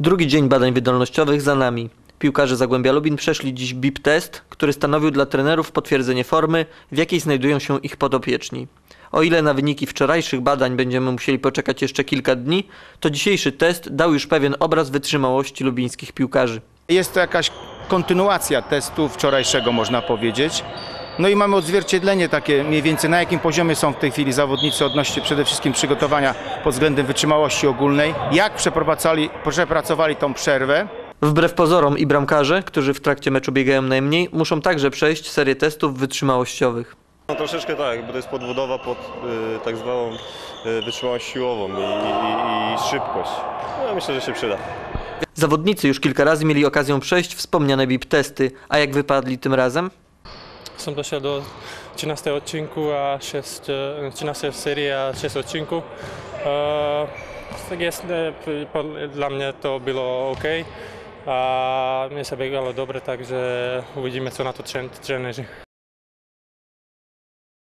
Drugi dzień badań wydolnościowych za nami. Piłkarze Zagłębia Lubin przeszli dziś BIP test, który stanowił dla trenerów potwierdzenie formy, w jakiej znajdują się ich podopieczni. O ile na wyniki wczorajszych badań będziemy musieli poczekać jeszcze kilka dni, to dzisiejszy test dał już pewien obraz wytrzymałości lubińskich piłkarzy. Jest to jakaś kontynuacja testu wczorajszego, można powiedzieć. No i mamy odzwierciedlenie takie mniej więcej, na jakim poziomie są w tej chwili zawodnicy odnośnie przede wszystkim przygotowania pod względem wytrzymałości ogólnej, jak przepracowali, przepracowali tą przerwę. Wbrew pozorom i bramkarze, którzy w trakcie meczu biegają najmniej, muszą także przejść serię testów wytrzymałościowych. No troszeczkę tak, bo to jest podbudowa pod y, tak zwaną y, wytrzymałość siłową i, i, i szybkość. No, myślę, że się przyda. Zawodnicy już kilka razy mieli okazję przejść wspomniane BIP testy, a jak wypadli tym razem? som došiel do 13. odčinku a 6, 13. E, série a 6 odčinku. Uh, tak jasne, podľa mňa to bylo OK a mne sa begalo dobre, takže uvidíme, co na to tréneři.